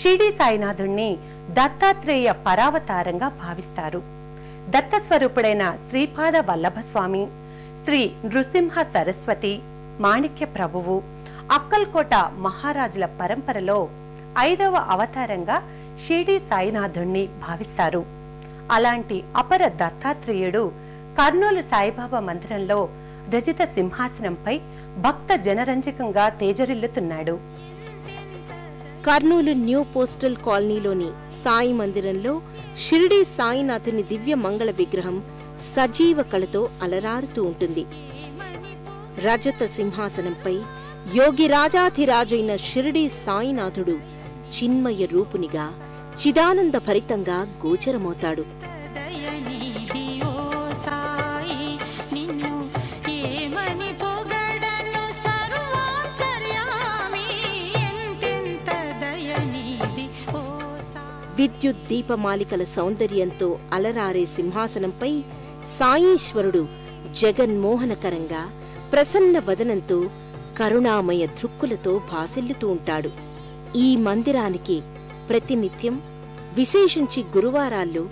షిరిడి సాయినాథుణ్ణి దత్తాత్రేయ పరావతారంగా భావిస్తారు. దత్తస్వరూపుడైన శ్రీపాద వల్లభ స్వామి శ్రీ నృసింహ సరస్వతి మాణిక్య ప్రభువు అక్కల్కోట మహారాజుల పరంపరలో ఐదవ అవతారంగా షిరిడి సాయినాథుణ్ణి భావిస్తారు. అలాంటి అపర దత్తాత్రేయుడు కర్నూలు సాయిబాబా మందిరంలో రజిత సింహాసనంపై భక్త జనరంజకంగా తేజరిల్లుతున్నాడు. కర్నూలు న్యూ పోస్టల్ కాలనీలోని సాయి మందిరంలో షిరిడీ సాయినాథుని దివ్య మంగళ విగ్రహం సజీవ కళతో అలరారుతూ ఉంటుంది. రజత సింహాసనంపై యోగి రాజాధిరాజైన షిరిడీ సాయినాథుడు చిన్మయ రూపునిగా చిదానంద భరితంగా గోచరమవుతాడు. విద్యుత్ దీపమాలికల సౌందర్యంతో అలరారే సింహాసనంపై సాయీశ్వరుడు జగన్మోహనకరంగా ప్రసన్న వదనంతో కరుణామయ దృక్కులతో భాసిల్లుతూ ఉంటాడు. ఈ మందిరానికి ప్రతినిత్యం విశేషించి గురువారాల్లో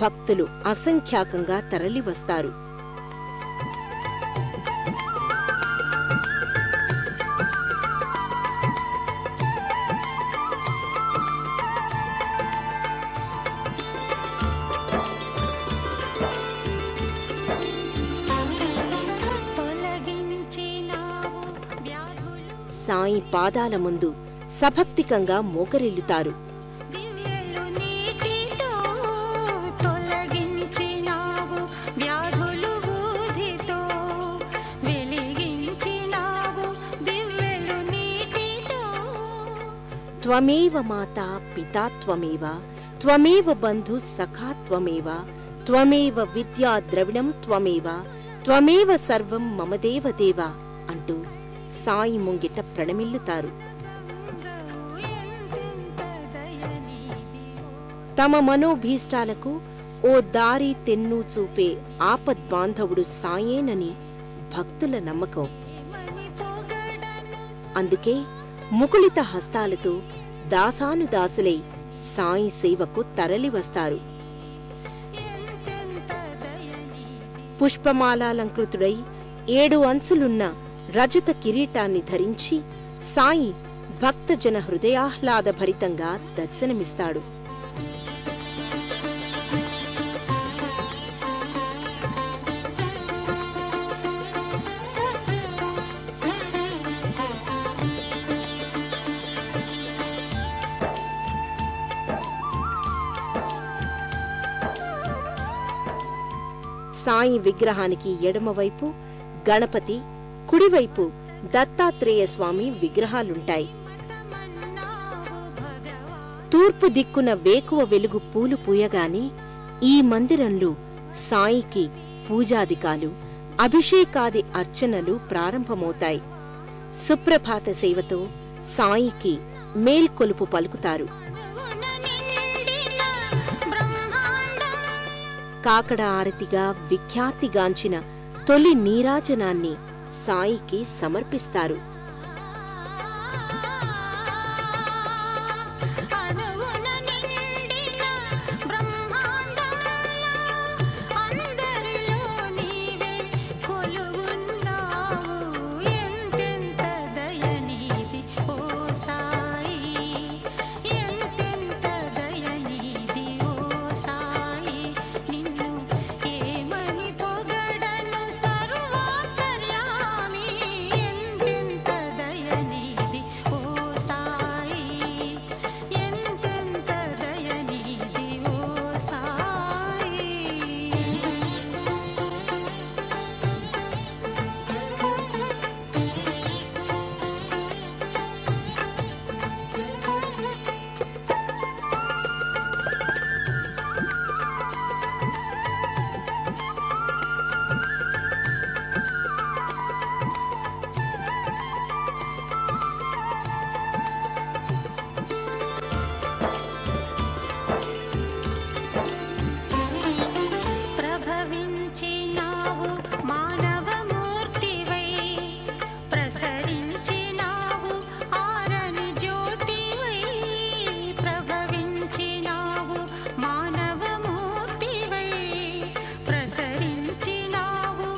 భక్తులు అసంఖ్యాకంగా తరలివస్తారు. సాయి పాదాల ముందు సభక్తికంగా మోకరిల్లుతారు. త్వమేవ మాతా పితా త్వమేవ త్వమేవ బంధు సఖా త్వమేవ త్వమేవ విద్యా ద్రవిణం త్వమేవ త్వమేవ సర్వం మమ దేవ దేవ అంటూ సాయి ముంగిట ప్రణమిల్లుతారు. తమ మనోభీష్టాలకు ఓ దారి తెన్ను చూపే ఆపద్బాంధవుడు సాయేనని భక్తుల నమ్మకం. అందుకే ముకుళిత హస్తాలతో దాసానుదాసులై సాయి సేవకు తరలివస్తారు పుష్పమాలాలంకృతుడై ఏడు అంచులున్న రజత కిరీటాన్ని ధరించి సాయి భక్తజన హృదయాహ్లాద భరితంగా దర్శనమిస్తాడు. సాయి విగ్రహానికి ఎడమవైపు గణపతి కుడివైపు దత్తాత్రేయ స్వామి విగ్రహాలుంటాయి. తూర్పు దిక్కున వేకువ వెలుగు పూలు పూయగానే ఈ మందిరంలో సాయికి పూజాదికాలు అభిషేకాది అర్చనలు ప్రారంభమవుతాయి. సుప్రభాత సేవతో సాయికి మేల్కొలుపు పలుకుతారు. కాకడ ఆరతిగా విఖ్యాతిగాంచిన తొలి నీరాజనాన్ని సాయికి సమర్పిస్తారు. జ్యోతివై ప్రభవించినావు ప్రసరించినావు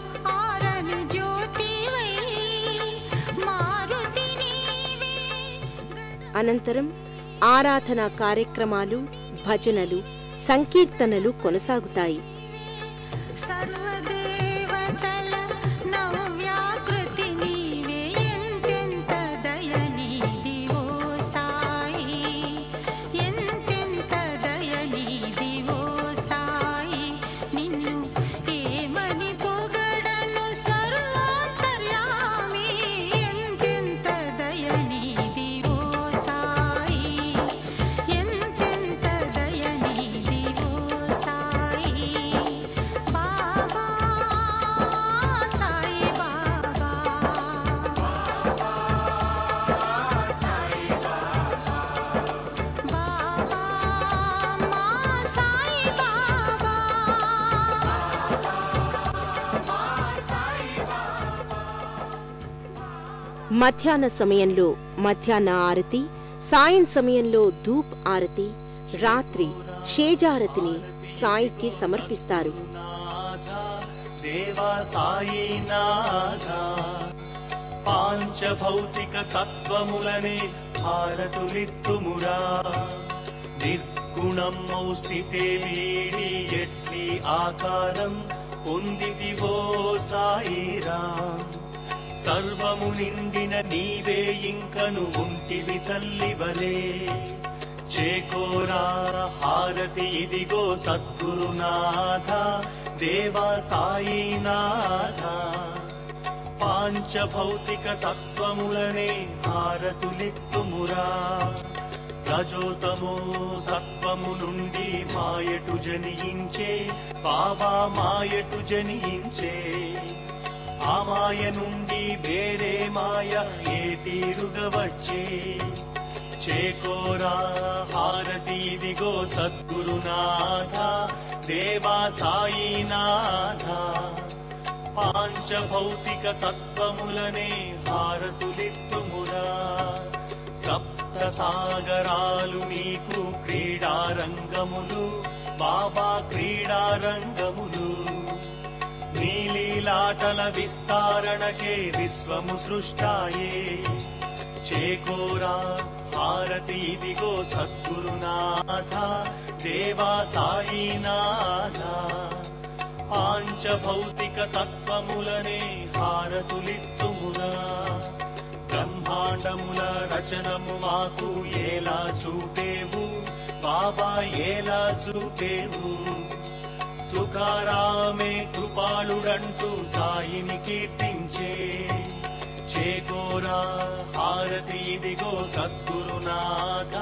జ్యోతివై అనంతరం ఆరాధన కార్యక్రమాలు భజనలు సంకీర్తనలు కొనసాగుతాయి. సర్వదే మధ్యాహ్న సమయంలో మధ్యాహ్న ఆరతి సాయం సమయంలో ధూప్ ఆరతి రాత్రి షేజారతిని సాయికి సమర్పిస్తారు. పాంచభౌతిక తత్వములనే భారతులిత్తుమురా నిర్గుణమౌ స్థితే వీడి ఎట్లి ఆకారం పొందితివో సాయిరా సర్వము నిండిన నీవే ఇంకను ఉంటివి తల్లివలే చేకోరా హారతి ఇదిగో సద్గురునాథ దేవా సాయినాథ పాంచభౌతిక తత్వములనే హారతులిత్తుమురా. రజోతమో సత్వము నుండి మాయటు జనియించే బాబా మాయటు జనియించే. ఆ మాయ నుండి వేరే మాయ ఏ తీరుగా వచ్చే? చేకోరా హారతి ఇదిగో సద్గురునాథ దేవా సాయినాథ. పాంచభౌతిక తత్వములనే హారతులిత్తుమురా. సప్త సాగరాలు నీకు క్రీడారంగములు బాబా క్రీడారంగములు. నీలీలాటల విస్తారణకే విశ్వము సృష్టాయే. చేకోరా హారతి ఇదిగో సద్గురునాథ దేవా సాయినాథ. పాంచభౌతిక తత్వములనే హారతులిత్తుమునా బ్రహ్మాండముల రచనము మాకు ఎలా చూపేవు? బాబా ఎలా చూపేవు? తుకారామే కృపాళుడంటూ సాయిని కీర్తించే. చేకోరా హారతి ఇదిగో సద్గురునాథ.